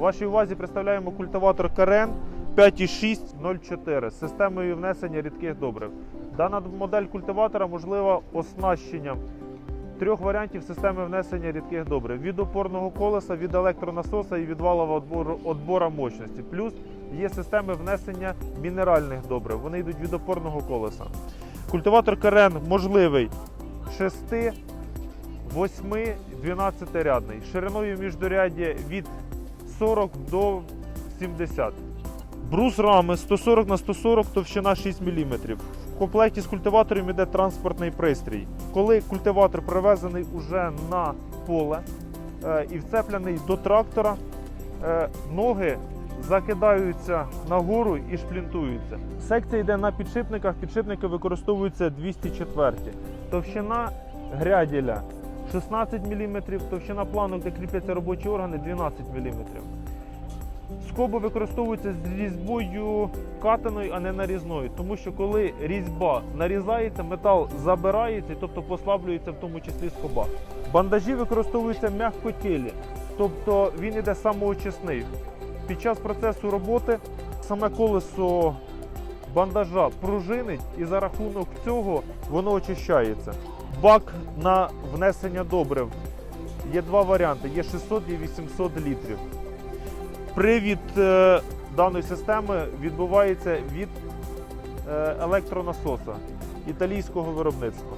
Вашій увазі представляємо культиватор Карен 5,604 з системою внесення рідких добрив. Дана модель культиватора можлива оснащенням трьох варіантів системи внесення рідких добрив: від опорного колеса, від електронасоса і від валового отбору, отбора мощності. Плюс є системи внесення мінеральних добрив. Вони йдуть від опорного колеса. Культиватор Карен можливий 6, 8, 12 рядний. Шириною міждоряддя від 40 до 70. Брус рами 140 на 140, товщина 6 мм. В комплекті з культиватором йде транспортний пристрій. Коли культиватор привезений уже на поле е, і вцеплений до трактора, е, ноги закидаються нагору і шплінтуються. Секція йде на підшипниках. Підшипники використовуються 204. Товщина гряділя 16 мм, товщина планок, де кріпляться робочі органи 12 мм. Скоби використовуються з різьбою катаною, а не нарізною, тому що коли різьба нарізається, метал забирається, тобто послаблюється в тому числі скоба. Бандажі використовуються м'якотілі, тобто він іде самоочисний. Під час процесу роботи саме колесо бандажа пружинить і за рахунок цього воно очищається. Бак на внесення добрив. Є два варіанти: є 600 і 800 літрів. Привід е, даної системи відбувається від е, електронасоса італійського виробництва.